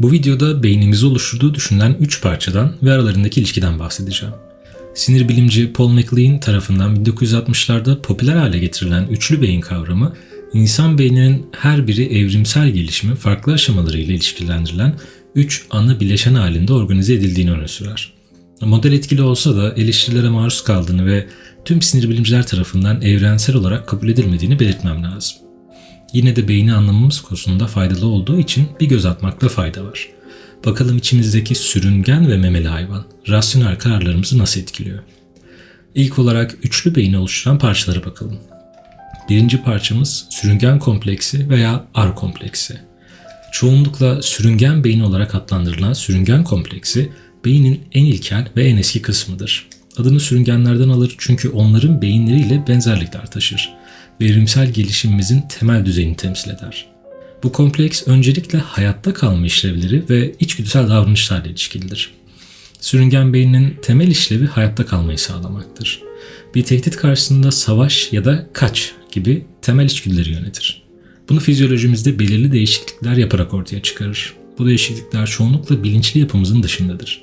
Bu videoda beynimizi oluşturduğu düşünülen 3 parçadan ve aralarındaki ilişkiden bahsedeceğim. Sinir bilimci Paul MacLean tarafından 1960'larda popüler hale getirilen üçlü beyin kavramı, insan beyninin her biri evrimsel gelişimi farklı aşamalarıyla ilişkilendirilen 3 ana bileşen halinde organize edildiğini öne sürer. Model etkili olsa da eleştirilere maruz kaldığını ve tüm sinir bilimciler tarafından evrensel olarak kabul edilmediğini belirtmem lazım. Yine de beyni anlamamız konusunda faydalı olduğu için bir göz atmakta fayda var. Bakalım içimizdeki sürüngen ve memeli hayvan rasyonel kararlarımızı nasıl etkiliyor? İlk olarak üçlü beyni oluşturan parçalara bakalım. Birinci parçamız sürüngen kompleksi veya ar kompleksi. Çoğunlukla sürüngen beyin olarak adlandırılan sürüngen kompleksi beynin en ilkel ve en eski kısmıdır. Adını sürüngenlerden alır çünkü onların beyinleriyle benzerlikler taşır. Verimsel gelişimimizin temel düzeyini temsil eder. Bu kompleks öncelikle hayatta kalma işlevleri ve içgüdüsel davranışlarla ilişkilidir. Sürüngen beyninin temel işlevi hayatta kalmayı sağlamaktır. Bir tehdit karşısında savaş ya da kaç gibi temel içgüdüleri yönetir. Bunu fizyolojimizde belirli değişiklikler yaparak ortaya çıkarır. Bu değişiklikler çoğunlukla bilinçli yapımızın dışındadır.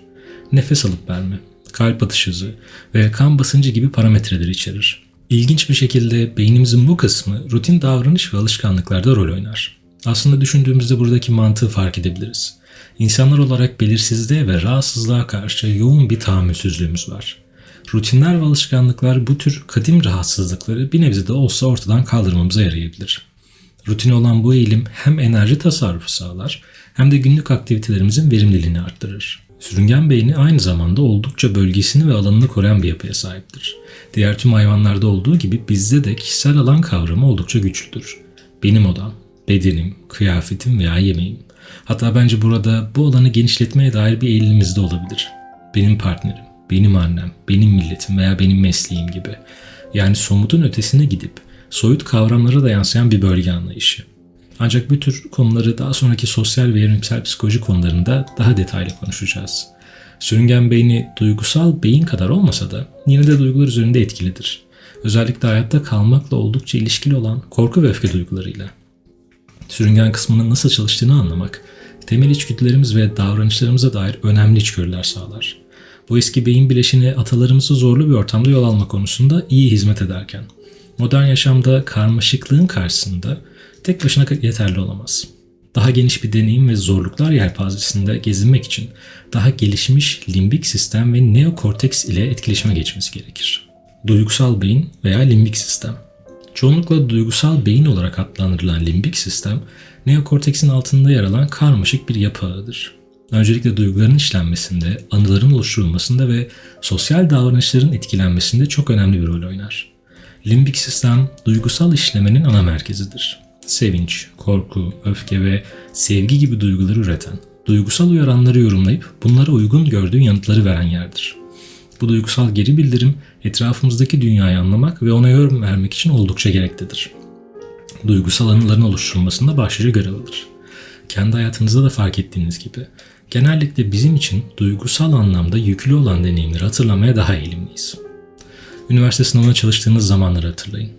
Nefes alıp verme, kalp atış hızı ve kan basıncı gibi parametreleri içerir. İlginç bir şekilde beynimizin bu kısmı rutin davranış ve alışkanlıklarda rol oynar. Aslında düşündüğümüzde buradaki mantığı fark edebiliriz. İnsanlar olarak belirsizliğe ve rahatsızlığa karşı yoğun bir tahammülsüzlüğümüz var. Rutinler ve alışkanlıklar bu tür kadim rahatsızlıkları bir nebze de olsa ortadan kaldırmamıza yarayabilir. Rutin olan bu eğilim hem enerji tasarrufu sağlar hem de günlük aktivitelerimizin verimliliğini arttırır. Sürüngen beyni aynı zamanda oldukça bölgesini ve alanını koruyan bir yapıya sahiptir. Diğer tüm hayvanlarda olduğu gibi bizde de kişisel alan kavramı oldukça güçlüdür. Benim odam, bedenim, kıyafetim veya yemeğim. Hatta bence burada bu alanı genişletmeye dair bir eğilimimiz de olabilir. Benim partnerim, benim annem, benim milletim veya benim mesleğim gibi. Yani somutun ötesine gidip soyut kavramlara da yansıyan bir bölge anlayışı. Ancak bu tür konuları daha sonraki sosyal ve evrimsel psikoloji konularında daha detaylı konuşacağız. Sürüngen beyni duygusal beyin kadar olmasa da yine de duygular üzerinde etkilidir. Özellikle hayatta kalmakla oldukça ilişkili olan korku ve öfke duygularıyla. Sürüngen kısmının nasıl çalıştığını anlamak, temel içgüdülerimiz ve davranışlarımıza dair önemli içgörüler sağlar. Bu eski beyin bileşini atalarımızı zorlu bir ortamda yol alma konusunda iyi hizmet ederken, modern yaşamda karmaşıklığın karşısında tek başına yeterli olamaz. Daha geniş bir deneyim ve zorluklar yelpazesinde gezinmek için daha gelişmiş limbik sistem ve neokorteks ile etkileşime geçmesi gerekir. Duygusal beyin veya limbik sistem. Çoğunlukla duygusal beyin olarak adlandırılan limbik sistem, neokorteksin altında yer alan karmaşık bir yapı ağıdır. Öncelikle duyguların işlenmesinde, anıların oluşturulmasında ve sosyal davranışların etkilenmesinde çok önemli bir rol oynar. Limbik sistem duygusal işlemenin ana merkezidir sevinç, korku, öfke ve sevgi gibi duyguları üreten, duygusal uyaranları yorumlayıp bunlara uygun gördüğün yanıtları veren yerdir. Bu duygusal geri bildirim etrafımızdaki dünyayı anlamak ve ona yorum vermek için oldukça gereklidir. Duygusal anıların oluşturulmasında başlıca görev alır. Kendi hayatınızda da fark ettiğiniz gibi genellikle bizim için duygusal anlamda yüklü olan deneyimleri hatırlamaya daha eğilimliyiz. Üniversite sınavına çalıştığınız zamanları hatırlayın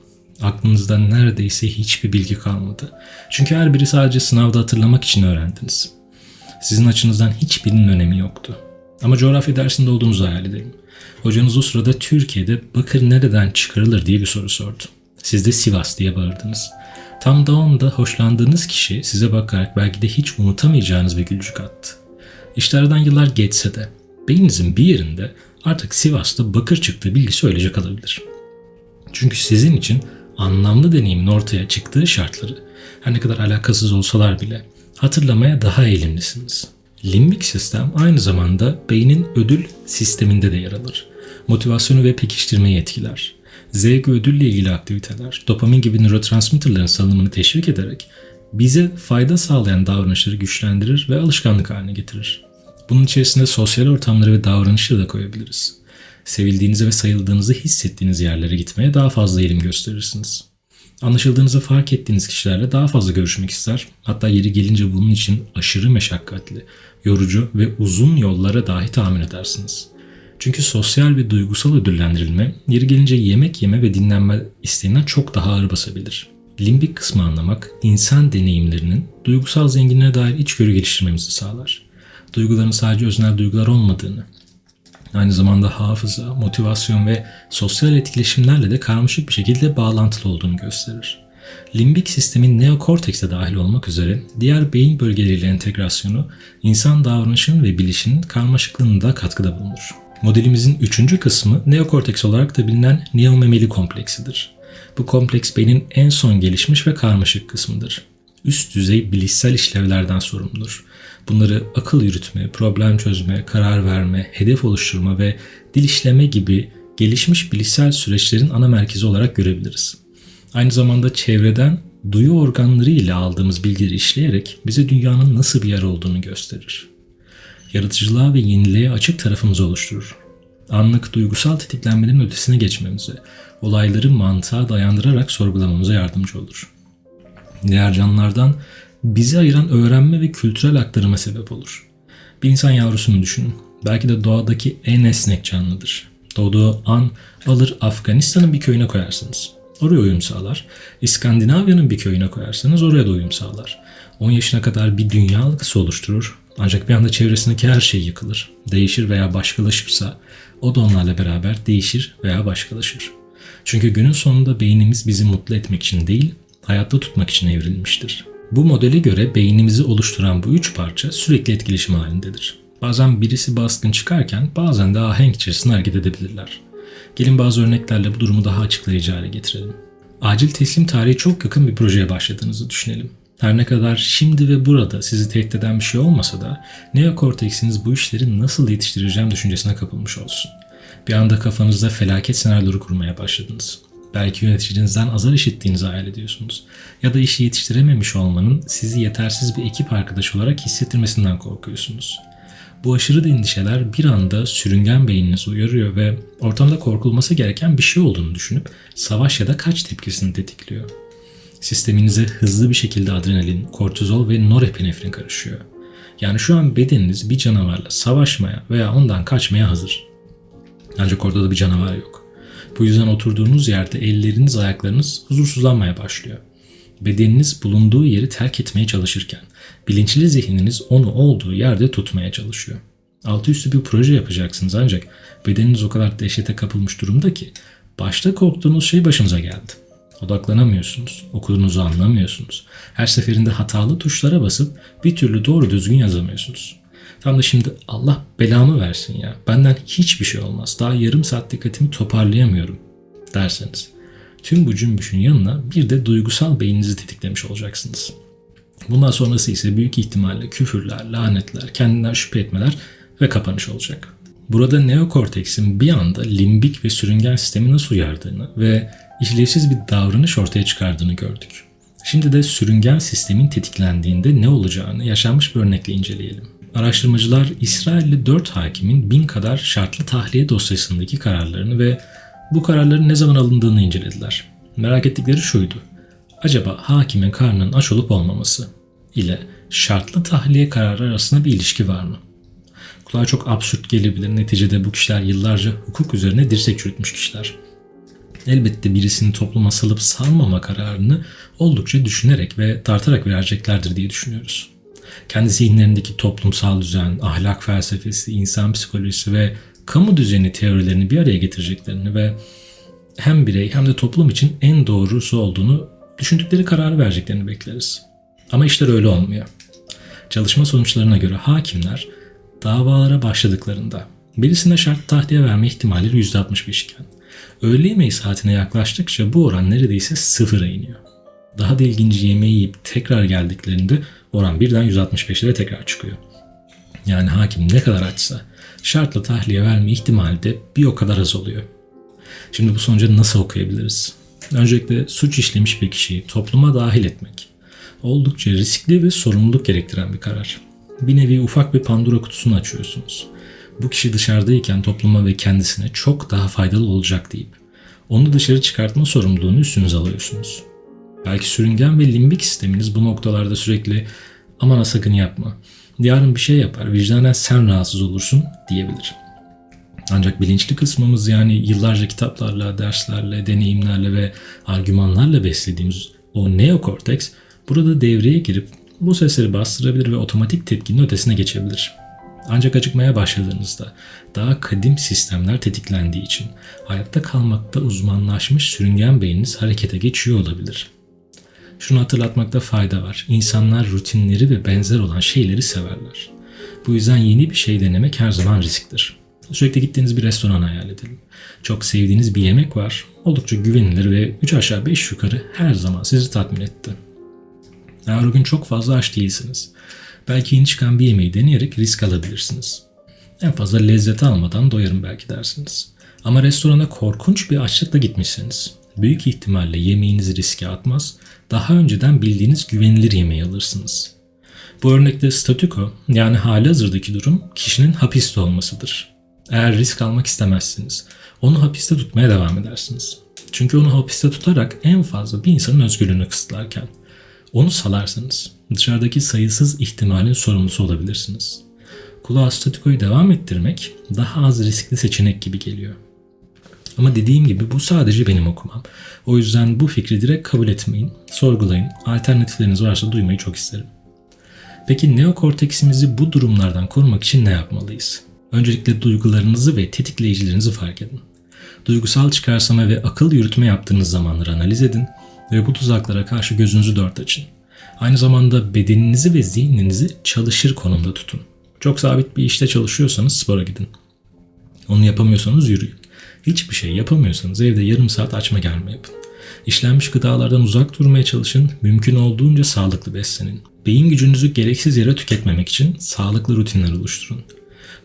aklınızda neredeyse hiçbir bilgi kalmadı. Çünkü her biri sadece sınavda hatırlamak için öğrendiniz. Sizin açınızdan hiçbirinin önemi yoktu. Ama coğrafya dersinde olduğunuzu hayal edelim. Hocanız o sırada Türkiye'de bakır nereden çıkarılır diye bir soru sordu. Siz de Sivas diye bağırdınız. Tam da onda hoşlandığınız kişi size bakarak belki de hiç unutamayacağınız bir gülücük attı. İşte aradan yıllar geçse de beyninizin bir yerinde artık Sivas'ta bakır çıktığı bilgisi öylece kalabilir. Çünkü sizin için anlamlı deneyimin ortaya çıktığı şartları her ne kadar alakasız olsalar bile hatırlamaya daha eğilimlisiniz. Limbik sistem aynı zamanda beynin ödül sisteminde de yer alır. Motivasyonu ve pekiştirmeyi etkiler. Zevk ve ödülle ilgili aktiviteler, dopamin gibi nörotransmitterlerin salınımını teşvik ederek bize fayda sağlayan davranışları güçlendirir ve alışkanlık haline getirir. Bunun içerisinde sosyal ortamları ve davranışları da koyabiliriz sevildiğinizi ve sayıldığınızı hissettiğiniz yerlere gitmeye daha fazla eğilim gösterirsiniz. Anlaşıldığınızı fark ettiğiniz kişilerle daha fazla görüşmek ister, hatta yeri gelince bunun için aşırı meşakkatli, yorucu ve uzun yollara dahi tahammül edersiniz. Çünkü sosyal ve duygusal ödüllendirilme yeri gelince yemek yeme ve dinlenme isteğinden çok daha ağır basabilir. Limbik kısmı anlamak, insan deneyimlerinin duygusal zenginliğe dair içgörü geliştirmemizi sağlar. Duyguların sadece öznel duygular olmadığını, aynı zamanda hafıza, motivasyon ve sosyal etkileşimlerle de karmaşık bir şekilde bağlantılı olduğunu gösterir. Limbik sistemin neokortekse dahil olmak üzere diğer beyin bölgeleriyle entegrasyonu insan davranışının ve bilişinin karmaşıklığına da katkıda bulunur. Modelimizin üçüncü kısmı neokorteks olarak da bilinen neomemeli kompleksidir. Bu kompleks beynin en son gelişmiş ve karmaşık kısmıdır. Üst düzey bilişsel işlevlerden sorumludur. Bunları akıl yürütme, problem çözme, karar verme, hedef oluşturma ve dil işleme gibi gelişmiş bilişsel süreçlerin ana merkezi olarak görebiliriz. Aynı zamanda çevreden duyu organları ile aldığımız bilgileri işleyerek bize dünyanın nasıl bir yer olduğunu gösterir. Yaratıcılığa ve yeniliğe açık tarafımızı oluşturur. Anlık duygusal tetiklenmenin ötesine geçmemize, olayları mantığa dayandırarak sorgulamamıza yardımcı olur. Diğer canlılardan bizi ayıran öğrenme ve kültürel aktarıma sebep olur. Bir insan yavrusunu düşünün. Belki de doğadaki en esnek canlıdır. Doğduğu an alır Afganistan'ın bir köyüne koyarsınız. Oraya uyum sağlar. İskandinavya'nın bir köyüne koyarsanız oraya da uyum sağlar. 10 yaşına kadar bir dünya algısı oluşturur. Ancak bir anda çevresindeki her şey yıkılır. Değişir veya başkalaşırsa o da onlarla beraber değişir veya başkalaşır. Çünkü günün sonunda beynimiz bizi mutlu etmek için değil, hayatta tutmak için evrilmiştir. Bu modele göre beynimizi oluşturan bu üç parça sürekli etkileşim halindedir. Bazen birisi baskın çıkarken bazen de ahenk içerisinde hareket edebilirler. Gelin bazı örneklerle bu durumu daha açıklayıcı hale getirelim. Acil teslim tarihi çok yakın bir projeye başladığınızı düşünelim. Her ne kadar şimdi ve burada sizi tehdit eden bir şey olmasa da neokorteksiniz bu işleri nasıl yetiştireceğim düşüncesine kapılmış olsun. Bir anda kafanızda felaket senaryoları kurmaya başladınız. Belki yöneticinizden azar işittiğinizi hayal ediyorsunuz. Ya da işi yetiştirememiş olmanın sizi yetersiz bir ekip arkadaşı olarak hissettirmesinden korkuyorsunuz. Bu aşırı endişeler bir anda sürüngen beyninizi uyarıyor ve ortamda korkulması gereken bir şey olduğunu düşünüp savaş ya da kaç tepkisini tetikliyor. Sisteminize hızlı bir şekilde adrenalin, kortizol ve norepinefrin karışıyor. Yani şu an bedeniniz bir canavarla savaşmaya veya ondan kaçmaya hazır. Ancak orada da bir canavar yok. Bu yüzden oturduğunuz yerde elleriniz, ayaklarınız huzursuzlanmaya başlıyor. Bedeniniz bulunduğu yeri terk etmeye çalışırken bilinçli zihniniz onu olduğu yerde tutmaya çalışıyor. Altı üstü bir proje yapacaksınız ancak bedeniniz o kadar dehşete kapılmış durumda ki başta korktuğunuz şey başınıza geldi. Odaklanamıyorsunuz, okuduğunuzu anlamıyorsunuz. Her seferinde hatalı tuşlara basıp bir türlü doğru düzgün yazamıyorsunuz. Tam da şimdi Allah belamı versin ya. Benden hiçbir şey olmaz. Daha yarım saat dikkatimi toparlayamıyorum derseniz. Tüm bu cümbüşün yanına bir de duygusal beyninizi tetiklemiş olacaksınız. Bundan sonrası ise büyük ihtimalle küfürler, lanetler, kendinden şüphe etmeler ve kapanış olacak. Burada neokorteksin bir anda limbik ve sürüngen sistemi nasıl uyardığını ve işlevsiz bir davranış ortaya çıkardığını gördük. Şimdi de sürüngen sistemin tetiklendiğinde ne olacağını yaşanmış bir örnekle inceleyelim. Araştırmacılar İsrailli 4 hakimin bin kadar şartlı tahliye dosyasındaki kararlarını ve bu kararların ne zaman alındığını incelediler. Merak ettikleri şuydu. Acaba hakimin karnının aç olup olmaması ile şartlı tahliye kararı arasında bir ilişki var mı? Kulağa çok absürt gelebilir. Neticede bu kişiler yıllarca hukuk üzerine dirsek çürütmüş kişiler. Elbette birisini topluma salıp salmama kararını oldukça düşünerek ve tartarak vereceklerdir diye düşünüyoruz. Kendi zihinlerindeki toplumsal düzen, ahlak felsefesi, insan psikolojisi ve kamu düzeni teorilerini bir araya getireceklerini ve hem birey hem de toplum için en doğrusu olduğunu düşündükleri kararı vereceklerini bekleriz. Ama işler öyle olmuyor. Çalışma sonuçlarına göre hakimler davalara başladıklarında birisine şart tahliye verme ihtimalleri %65 iken öğle yemeği saatine yaklaştıkça bu oran neredeyse sıfıra iniyor. Daha da ilginci yemeği yiyip tekrar geldiklerinde oran birden 165'lere tekrar çıkıyor. Yani hakim ne kadar açsa şartla tahliye verme ihtimali de bir o kadar az oluyor. Şimdi bu sonucu nasıl okuyabiliriz? Öncelikle suç işlemiş bir kişiyi topluma dahil etmek oldukça riskli ve sorumluluk gerektiren bir karar. Bir nevi ufak bir Pandora kutusunu açıyorsunuz. Bu kişi dışarıdayken topluma ve kendisine çok daha faydalı olacak deyip onu dışarı çıkartma sorumluluğunu üstünüze alıyorsunuz. Belki sürüngen ve limbik sisteminiz bu noktalarda sürekli aman sakın yapma. Yarın bir şey yapar, vicdanen sen rahatsız olursun diyebilir. Ancak bilinçli kısmımız yani yıllarca kitaplarla, derslerle, deneyimlerle ve argümanlarla beslediğimiz O neokorteks burada devreye girip bu sesleri bastırabilir ve otomatik tepkinin ötesine geçebilir. Ancak acıkmaya başladığınızda daha kadim sistemler tetiklendiği için hayatta kalmakta uzmanlaşmış sürüngen beyniniz harekete geçiyor olabilir. Şunu hatırlatmakta fayda var. İnsanlar rutinleri ve benzer olan şeyleri severler. Bu yüzden yeni bir şey denemek her zaman risktir. Sürekli gittiğiniz bir restoran hayal edelim. Çok sevdiğiniz bir yemek var. Oldukça güvenilir ve 3 aşağı 5 yukarı her zaman sizi tatmin etti. Eğer o gün çok fazla aç değilsiniz. Belki yeni çıkan bir yemeği deneyerek risk alabilirsiniz. En fazla lezzeti almadan doyarım belki dersiniz. Ama restorana korkunç bir açlıkla gitmişsiniz. Büyük ihtimalle yemeğinizi riske atmaz, daha önceden bildiğiniz güvenilir yemeği alırsınız. Bu örnekte statüko yani hali hazırdaki durum kişinin hapiste olmasıdır. Eğer risk almak istemezsiniz, onu hapiste tutmaya devam edersiniz. Çünkü onu hapiste tutarak en fazla bir insanın özgürlüğünü kısıtlarken onu salarsanız dışarıdaki sayısız ihtimalin sorumlusu olabilirsiniz. Kulağa statikoyu devam ettirmek daha az riskli seçenek gibi geliyor. Ama dediğim gibi bu sadece benim okumam. O yüzden bu fikri direkt kabul etmeyin, sorgulayın, alternatifleriniz varsa duymayı çok isterim. Peki neokorteksimizi bu durumlardan korumak için ne yapmalıyız? Öncelikle duygularınızı ve tetikleyicilerinizi fark edin. Duygusal çıkarsama ve akıl yürütme yaptığınız zamanları analiz edin ve bu tuzaklara karşı gözünüzü dört açın. Aynı zamanda bedeninizi ve zihninizi çalışır konumda tutun. Çok sabit bir işte çalışıyorsanız spora gidin. Onu yapamıyorsanız yürüyün. Hiçbir şey yapamıyorsanız evde yarım saat açma gelme yapın. İşlenmiş gıdalardan uzak durmaya çalışın, mümkün olduğunca sağlıklı beslenin. Beyin gücünüzü gereksiz yere tüketmemek için sağlıklı rutinler oluşturun.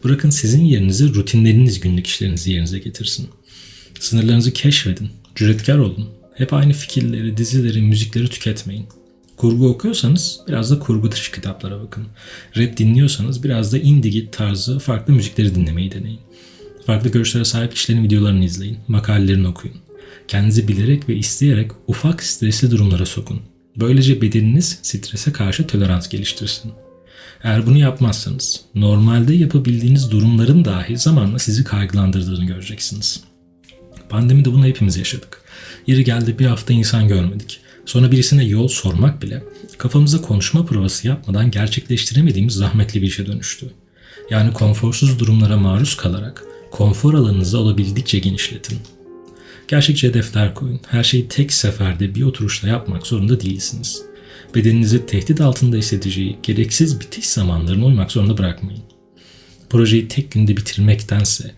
Bırakın sizin yerinize rutinleriniz günlük işlerinizi yerinize getirsin. Sınırlarınızı keşfedin, cüretkar olun. Hep aynı fikirleri, dizileri, müzikleri tüketmeyin. Kurgu okuyorsanız biraz da kurgu dışı kitaplara bakın. Rap dinliyorsanız biraz da indie tarzı farklı müzikleri dinlemeyi deneyin. Farklı görüşlere sahip kişilerin videolarını izleyin, makalelerini okuyun. Kendinizi bilerek ve isteyerek ufak stresli durumlara sokun. Böylece bedeniniz strese karşı tolerans geliştirsin. Eğer bunu yapmazsanız normalde yapabildiğiniz durumların dahi zamanla sizi kaygılandırdığını göreceksiniz. Pandemide bunu hepimiz yaşadık. Yeri geldi bir hafta insan görmedik. Sonra birisine yol sormak bile kafamıza konuşma provası yapmadan gerçekleştiremediğimiz zahmetli bir işe dönüştü. Yani konforsuz durumlara maruz kalarak konfor alanınızı olabildiğince genişletin. Gerçekçi hedefler koyun. Her şeyi tek seferde bir oturuşta yapmak zorunda değilsiniz. Bedeninizi tehdit altında hissedeceği gereksiz bitiş zamanlarına uymak zorunda bırakmayın. Projeyi tek günde bitirmektense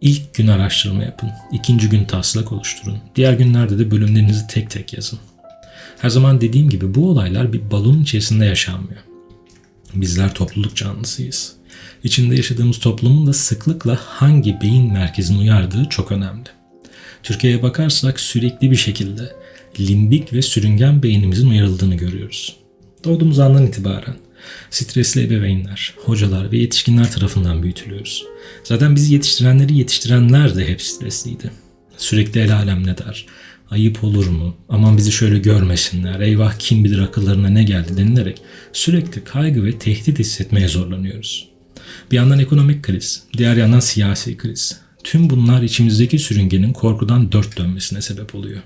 ilk gün araştırma yapın, ikinci gün taslak oluşturun, diğer günlerde de bölümlerinizi tek tek yazın. Her zaman dediğim gibi bu olaylar bir balon içerisinde yaşanmıyor. Bizler topluluk canlısıyız. İçinde yaşadığımız toplumun da sıklıkla hangi beyin merkezini uyardığı çok önemli. Türkiye'ye bakarsak sürekli bir şekilde limbik ve sürüngen beynimizin uyarıldığını görüyoruz. Doğduğumuz andan itibaren stresli ebeveynler, hocalar ve yetişkinler tarafından büyütülüyoruz. Zaten bizi yetiştirenleri yetiştirenler de hep stresliydi. Sürekli el alem ne der, ayıp olur mu, aman bizi şöyle görmesinler, eyvah kim bilir akıllarına ne geldi denilerek sürekli kaygı ve tehdit hissetmeye zorlanıyoruz. Bir yandan ekonomik kriz, diğer yandan siyasi kriz. Tüm bunlar içimizdeki sürüngenin korkudan dört dönmesine sebep oluyor.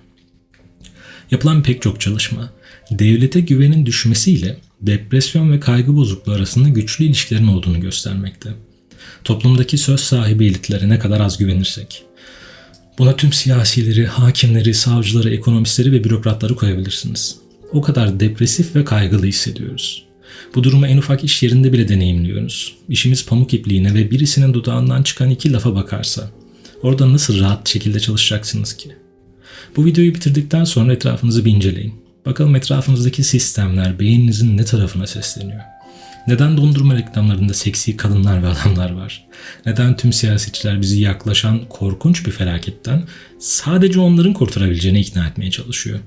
Yapılan pek çok çalışma, devlete güvenin düşmesiyle depresyon ve kaygı bozukluğu arasında güçlü ilişkilerin olduğunu göstermekte. Toplumdaki söz sahibi elitlere ne kadar az güvenirsek. Buna tüm siyasileri, hakimleri, savcıları, ekonomistleri ve bürokratları koyabilirsiniz. O kadar depresif ve kaygılı hissediyoruz. Bu durumu en ufak iş yerinde bile deneyimliyoruz. İşimiz pamuk ipliğine ve birisinin dudağından çıkan iki lafa bakarsa orada nasıl rahat şekilde çalışacaksınız ki? Bu videoyu bitirdikten sonra etrafınızı bir inceleyin. Bakalım etrafınızdaki sistemler beyninizin ne tarafına sesleniyor? Neden dondurma reklamlarında seksi kadınlar ve adamlar var? Neden tüm siyasetçiler bizi yaklaşan korkunç bir felaketten sadece onların kurtarabileceğini ikna etmeye çalışıyor?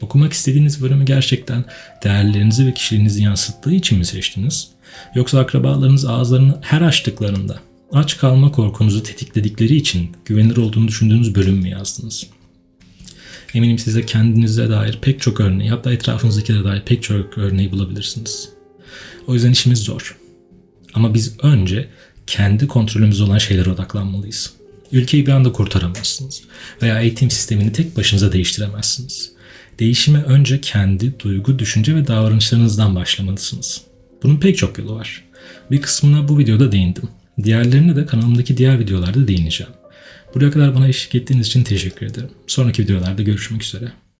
Okumak istediğiniz bölümü gerçekten değerlerinizi ve kişiliğinizi yansıttığı için mi seçtiniz? Yoksa akrabalarınız ağızlarını her açtıklarında aç kalma korkunuzu tetikledikleri için güvenilir olduğunu düşündüğünüz bölüm mü yazdınız? Eminim size kendinize dair pek çok örneği hatta etrafınızdakilere dair pek çok örneği bulabilirsiniz. O yüzden işimiz zor. Ama biz önce kendi kontrolümüz olan şeylere odaklanmalıyız. Ülkeyi bir anda kurtaramazsınız veya eğitim sistemini tek başınıza değiştiremezsiniz. Değişime önce kendi duygu, düşünce ve davranışlarınızdan başlamalısınız. Bunun pek çok yolu var. Bir kısmına bu videoda değindim. Diğerlerine de kanalımdaki diğer videolarda değineceğim. Buraya kadar bana eşlik ettiğiniz için teşekkür ederim. Sonraki videolarda görüşmek üzere.